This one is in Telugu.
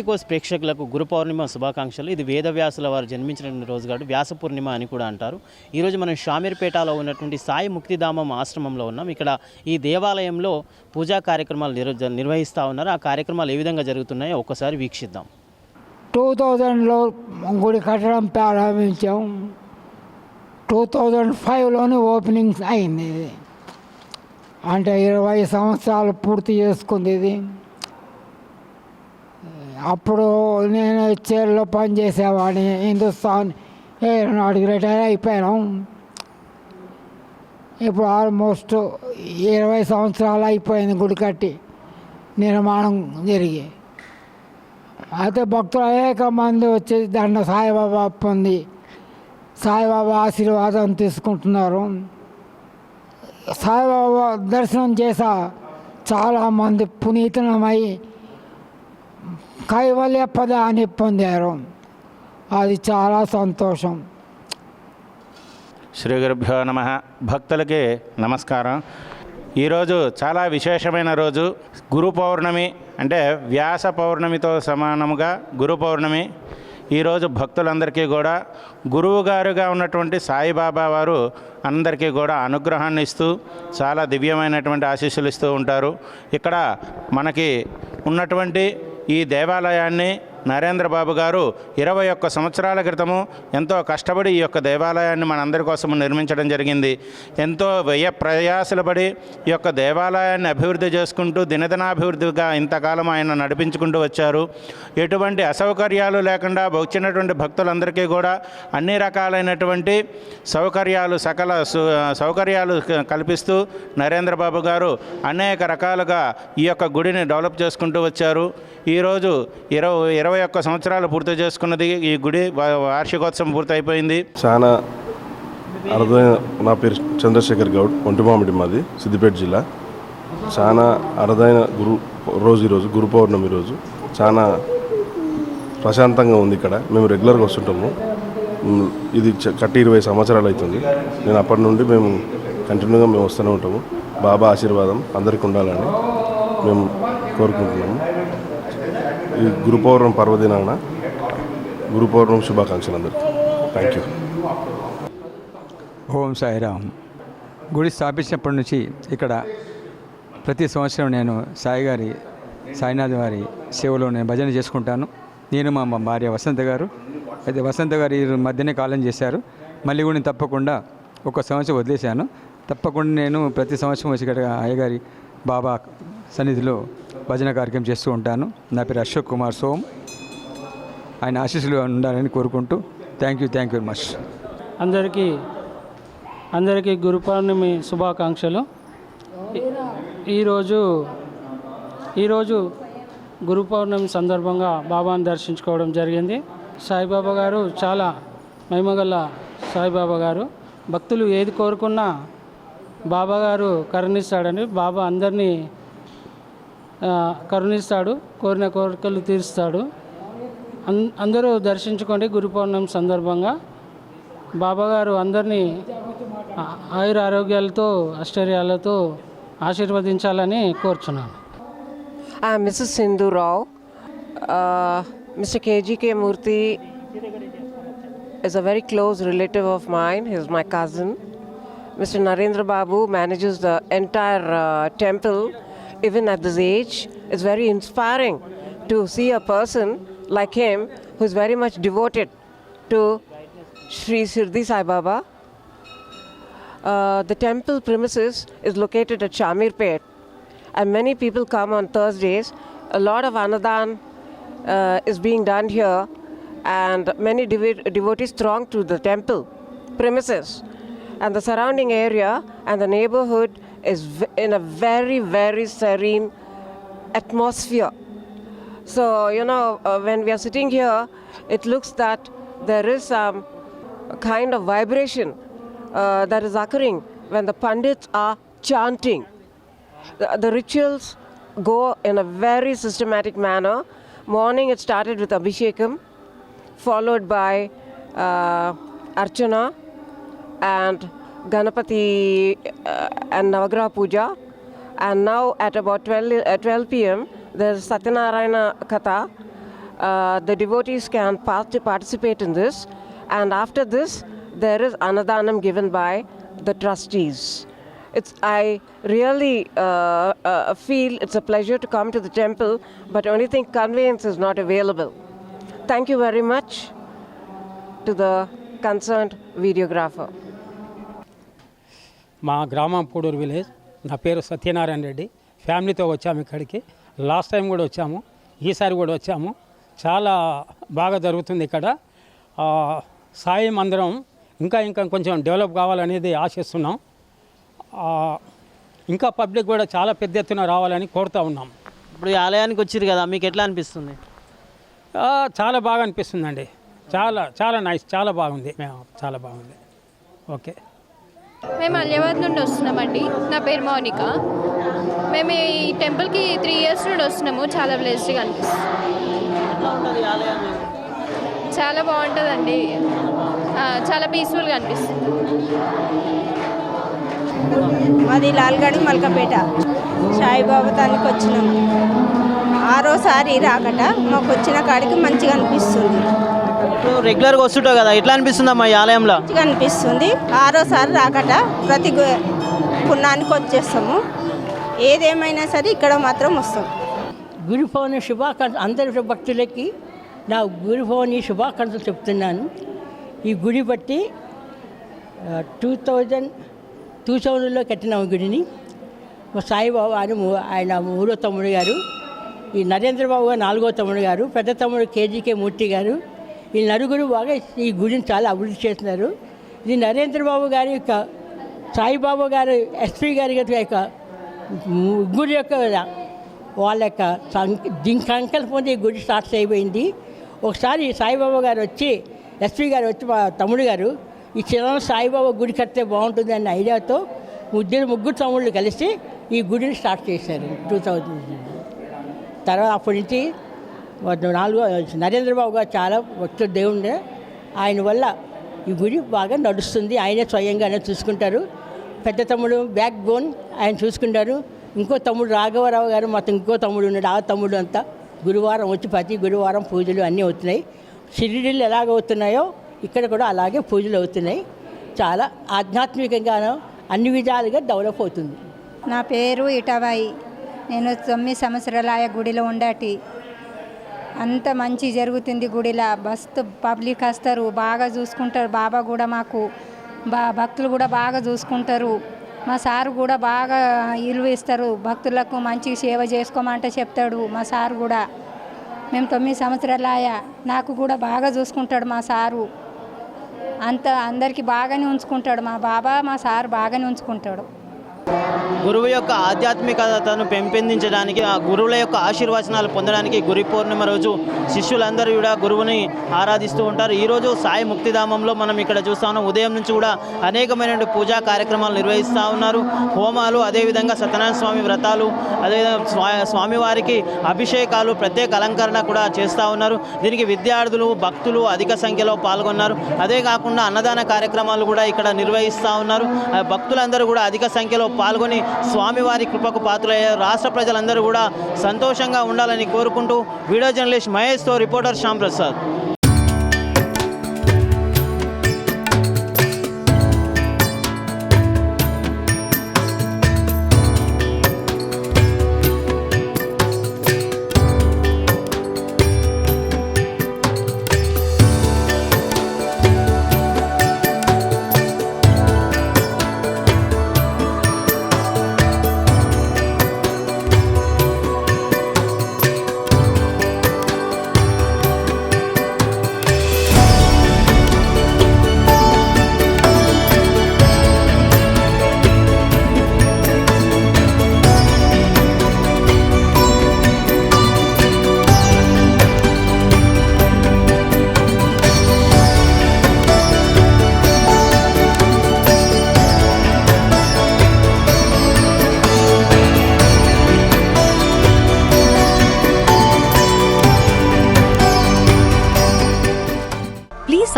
పొలిటికోస్ ప్రేక్షకులకు గురు పౌర్ణిమ శుభాకాంక్షలు. ఇది వేదవ్యాసుల వారు జన్మించిన రోజు కాబట్టి వ్యాస పూర్ణిమ అని కూడా అంటారు. ఈరోజు మనం షామీర్పేటలో ఉన్నటువంటి సాయి ముక్తిధామం ఆశ్రమంలో ఉన్నాం. ఇక్కడ ఈ దేవాలయంలో పూజా కార్యక్రమాలు నిర్వ నిర్వహిస్తూ ఉన్నారు. ఆ కార్యక్రమాలు ఏ విధంగా జరుగుతున్నాయో ఒక్కసారి వీక్షిద్దాం. టూ థౌజండ్లో గుడి కట్టడం ప్రారంభించాం. టూ థౌజండ్ ఫైవ్లోనే ఓపెనింగ్ అయింది. ఇది అంటే ఇరవై సంవత్సరాలు పూర్తి చేసుకుంది ఇది. అప్పుడు నేను చైర్లో పనిచేసేవాడిని హిందుస్థాన్ ఏనాటికి రిటైర్ అయిపోయాను. ఇప్పుడు ఆల్మోస్ట్ ఇరవై సంవత్సరాలు అయిపోయింది గుడి కట్టి నిర్మాణం జరిగి. అయితే భక్తులు అనేక మంది వచ్చి దండ సాయిబాబా పొంది సాయిబాబా ఆశీర్వాదం తీసుకుంటున్నారు. సాయిబాబా దర్శనం చేసా చాలామంది పునీతనమై కైవల్య పదాన్ని పొందారు. అది చాలా సంతోషం. శ్రీ గురుభ్యో నమ. భక్తులకి నమస్కారం. ఈరోజు చాలా విశేషమైన రోజు. గురు పౌర్ణమి అంటే వ్యాస పౌర్ణమితో సమానముగా గురు పౌర్ణమి. ఈరోజు భక్తులందరికీ కూడా గురువు గారుగా ఉన్నటువంటి సాయిబాబా వారు అందరికీ కూడా అనుగ్రహాన్ని ఇస్తూ చాలా దివ్యమైనటువంటి ఆశీస్సులు ఇస్తూ ఉంటారు. ఇక్కడ మనకి ఉన్నటువంటి ఈ దేవాలయాన్ని నరేంద్ర బాబు గారు ఇరవై ఒక్క సంవత్సరాల క్రితము ఎంతో కష్టపడి ఈ యొక్క దేవాలయాన్ని మనందరి కోసం నిర్మించడం జరిగింది. ఎంతో వ్యయ ప్రయాసలు పడి ఈ యొక్క దేవాలయాన్ని అభివృద్ధి చేసుకుంటూ దినదినాభివృద్ధిగా ఇంతకాలం ఆయన నడిపించుకుంటూ వచ్చారు. ఎటువంటి అసౌకర్యాలు లేకుండా వచ్చినటువంటి భక్తులందరికీ కూడా అన్ని రకాలైనటువంటి సౌకర్యాలు సకల సు- సౌకర్యాలు కల్పిస్తూ నరేంద్ర బాబు గారు అనేక రకాలుగా ఈ యొక్క గుడిని డెవలప్ చేసుకుంటూ వచ్చారు. ఈరోజు ఇరవై ఇరవై ఇరవై ఒక్క సంవత్సరాలు పూర్తి చేసుకున్నది ఈ గుడి. వార్షికోత్సవం వార్షికోత్సవం పూర్తయిపోయింది. చాలా అరుదైన నా పేరు చంద్రశేఖర్ గౌడ్ ఒంటిమామిడి మాది సిద్దిపేట జిల్లా. చాలా అరుదైన గురు రోజు ఈరోజు గురు పౌర్ణమి రోజు. చాలా ప్రశాంతంగా ఉంది ఇక్కడ. మేము రెగ్యులర్గా వస్తుంటాము. ఇది కట్టి ఇరవై సంవత్సరాలు అవుతుంది. నేను అప్పటి నుండి మేము కంటిన్యూగా మేము వస్తూనే ఉంటాము. బాబా ఆశీర్వాదం అందరికీ ఉండాలని మేము కోరుకుంటున్నాము. ఈ గురు పౌర్ణమి పర్వదినాన గురు పౌర్ణమి శుభాకాంక్షలు అందరికీ. Thank you Om Sairam. గుడి స్థాపించినప్పటి నుంచి ఇక్కడ ప్రతి సంవత్సరం నేను సాయి గారి సాయినాథ్ వారి సేవలో నేను భజన చేసుకుంటాను. నేను మా మా భార్య వసంత గారు. అయితే వసంత గారు ఈ మధ్యనే కాలం చేశారు. మళ్ళీ కూడా నేను తప్పకుండా ఒక సంవత్సరం వదిలేశాను. తప్పకుండా నేను ప్రతి సంవత్సరం వచ్చి ఇక్కడ అయ్యగారి బాబా సన్నిధిలో భజన కార్యక్రమం చేస్తూ ఉంటాను. నా పేరు అశోక్ కుమార్ సోమ్. ఆయన ఆశీస్సులు ఉండాలని కోరుకుంటూ thank you thank you very much. అందరికీ అందరికీ గురు పౌర్ణమి శుభాకాంక్షలు. ఈరోజు ఈరోజు గురు పౌర్ణమి సందర్భంగా బాబాను దర్శించుకోవడం జరిగింది. సాయిబాబా గారు చాలా మహిమగల సాయిబాబా గారు. భక్తులు ఏది కోరుకున్నా బాబాగారు కరుణిస్తాడని బాబా అందరినీ కరుణిస్తాడు కోరిన కోరికలు తీరుస్తాడు. అందరూ దర్శించుకోండి గురు పౌర్ణమి సందర్భంగా. బాబాగారు అందరినీ ఆయుర ఆరోగ్యాలతో ఆశ్చర్యాలతో ఆశీర్వదించాలని కోరుచున్నాను. Mrs Sindhu Rao mister KGK Murthy is a very close relative of mine he's my cousin mister Narendra Babu manages the entire temple even at this age. It's very inspiring to see a person like him who's very much devoted to Sri Sirdhi Sai Baba. Uh, the temple premises is located at Shamirpet, and many people come on Thursdays. A lot of anadan uh, is being done here, and many devo- devotees throng to the temple premises. And the surrounding area and the neighborhood is in a very, very serene atmosphere. So, you know, uh, when we are sitting here, it looks that there is some kind of vibration uh, that is occurring when the pandits are chanting. The, the rituals go in a very systematic manner. Morning it started with Abhishekam, followed by uh, Archana and Ganapati uh, and Navagraha Puja. And now at about 12, uh, 12 pm, there's Satyanarayana Katha. uh, the devotees can part- participate in this. And after this, there is Annadanam given by the trustees. It's, I really uh, uh, feel it's a pleasure to come to the temple, but only thing conveyance is not available. Thank you very much to the concerned videographer. మా గ్రామం పూడూరు విలేజ్. నా పేరు సత్యనారాయణ రెడ్డి. ఫ్యామిలీతో వచ్చాము ఇక్కడికి. లాస్ట్ టైం కూడా వచ్చాము. ఈసారి కూడా వచ్చాము. చాలా బాగా జరుగుతుంది ఇక్కడ. సాయి మందిరం ఇంకా ఇంకా కొంచెం డెవలప్ కావాలనేది ఆశిస్తున్నాం. ఇంకా పబ్లిక్ కూడా చాలా పెద్ద ఎత్తున రావాలని కోరుతూ ఉన్నాం. ఇప్పుడు ఈ ఆలయానికి వచ్చారు కదా మీకు ఎట్లా అనిపిస్తుంది? చాలా బాగా అనిపిస్తుందండి. చాలా చాలా నైస్ చాలా బాగుంది. మేము- చాలా బాగుంది. ఓకే. మేము అలియాబాద్ నుండి వస్తున్నామండి. నా పేరు మౌనిక. మేము ఈ టెంపుల్కి త్రీ ఇయర్స్ నుండి వస్తున్నాము. చాలా బ్లెస్డ్గా అనిపిస్తుంది. చాలా బాగుంటుందండి. చాలా పీస్ఫుల్గా అనిపిస్తుంది. మాది లాల్గఢ్ మల్కపేట. సాయిబాబా తానికి వచ్చినాం. ఆరోసారి రాకట. మాకు వచ్చిన కాడికి మంచిగా అనిపిస్తుంది. రెగ్యులర్గా వస్తుంటావు కదా ఎట్లా అనిపిస్తుందమ్మా ఈ ఆలయంలో? మంచిగా అనిపిస్తుంది. ఆరోసారి రాకట ప్రతి గు- పుణ్యానికి వచ్చేస్తాము. ఏదేమైనా సరే ఇక్కడ మాత్రం వస్తాం. గురు పౌర్ణమి శుభాకాంక్ష అందరి భక్తులకి నా గురు పౌర్ణమి శుభాకాంక్షలు చెప్తున్నాను. ఈ గుడి బట్టి టూ థౌజండ్ టూ థౌజండ్లో కట్టినాము గుడిని. మా సాయిబాబా అని మూ- ఆయన మూడో తమ్ముడు గారు. ఈ నరేంద్రబాబు గారు నాలుగో తమ్ముడు గారు. పెద్ద తమ్ముడు కేజీకే మూర్తి గారు. ఈ నలుగురు బాగా ఈ గుడిని చాలా అభివృద్ధి చేస్తున్నారు. ఇది నరేంద్రబాబు గారి యొక్క సాయిబాబా గారు ఎస్పీ గారి యొక్క ముగ్గురు యొక్క వాళ్ళ యొక్క సం- దీని సంకల్పంతో ఈ గుడి స్టార్ట్ అయిపోయింది ఒకసారి సాయిబాబా గారు వచ్చి ఎస్పీ గారు వచ్చి మా తమ్ముడు గారు ఈ చిన్న సాయిబాబా గుడి కడితే బాగుంటుంది అనే ఐడియాతో ముగ్గురు ముగ్గురు తమ్ముళ్ళు కలిసి ఈ గుడిని స్టార్ట్ చేశారు. Two thousand. తర్వాత అప్పటి నుంచి నాలుగో నరేంద్రబాబు గారు చాలా భక్తుడు దేవుడే ఆయన వల్ల ఈ గుడి బాగా నడుస్తుంది. ఆయనే స్వయంగానే చూసుకుంటారు. పెద్ద తమ్ముడు బ్యాక్ బోన్ ఆయన చూసుకుంటారు. ఇంకో తమ్ముడు రాఘవరావు గారు మొత్తం ఇంకో తమ్ముడు ఉన్నాడు. ఆ తమ్ముడు అంతా గురువారం వచ్చి ప్రతి గురువారం పూజలు అన్నీ అవుతున్నాయి. షిరిడీలు ఎలాగ అవుతున్నాయో ఇక్కడ కూడా అలాగే పూజలు అవుతున్నాయి. చాలా ఆధ్యాత్మికంగాను అన్ని విధాలుగా డెవలప్ అవుతుంది. నా పేరు ఇటాబాయి నేను తొమ్మిది సంవత్సరాల ఆయా గుడిలో ఉండటి. అంత మంచి జరుగుతుంది గుడిలా. మస్తు పబ్లిక్ వస్తారు బాగా చూసుకుంటారు. బాబా కూడా మాకు బా భక్తులు కూడా బాగా చూసుకుంటారు. మా సారు కూడా బాగా ఇల్లు ఇస్తారు. భక్తులకు మంచి సేవ చేసుకోమంటే చెప్తాడు మా సారు కూడా. మేము తొమ్మిది సంవత్సరాలు నాకు కూడా బాగా చూసుకుంటాడు మా సారు. అంత అందరికీ బాగానే ఉంచుకుంటాడు మా బాబా మా సారు బాగానే ఉంచుకుంటాడు. గురువు యొక్క ఆధ్యాత్మికతను పెంపొందించడానికి ఆ గురువుల యొక్క ఆశీర్వచనాలు పొందడానికి గురి పౌర్ణిమ రోజు శిష్యులందరూ కూడా గురువుని ఆరాధిస్తూ ఉంటారు. ఈరోజు సాయి ముక్తిధామంలో మనం ఇక్కడ చూస్తా ఉన్నాం ఉదయం నుంచి కూడా అనేకమైన పూజా కార్యక్రమాలు నిర్వహిస్తూ ఉన్నారు. హోమాలు అదేవిధంగా సత్యనారాయణ స్వామి వ్రతాలు అదేవిధంగా స్వా స్వామివారికి అభిషేకాలు ప్రత్యేక అలంకరణ కూడా చేస్తూ ఉన్నారు. దీనికి విద్యార్థులు భక్తులు అధిక సంఖ్యలో పాల్గొన్నారు. అదే కాకుండా అన్నదాన కార్యక్రమాలు కూడా ఇక్కడ నిర్వహిస్తూ ఉన్నారు. ఆ భక్తులందరూ కూడా అధిక సంఖ్యలో పాల్గొని స్వామివారి కృపకు పాత్రలయ్యారు రాష్ట్ర ప్రజలందరూ కూడా సంతోషంగా ఉండాలని కోరుకుంటూ video journalist మహేష్తో reporter Shyam Prasad.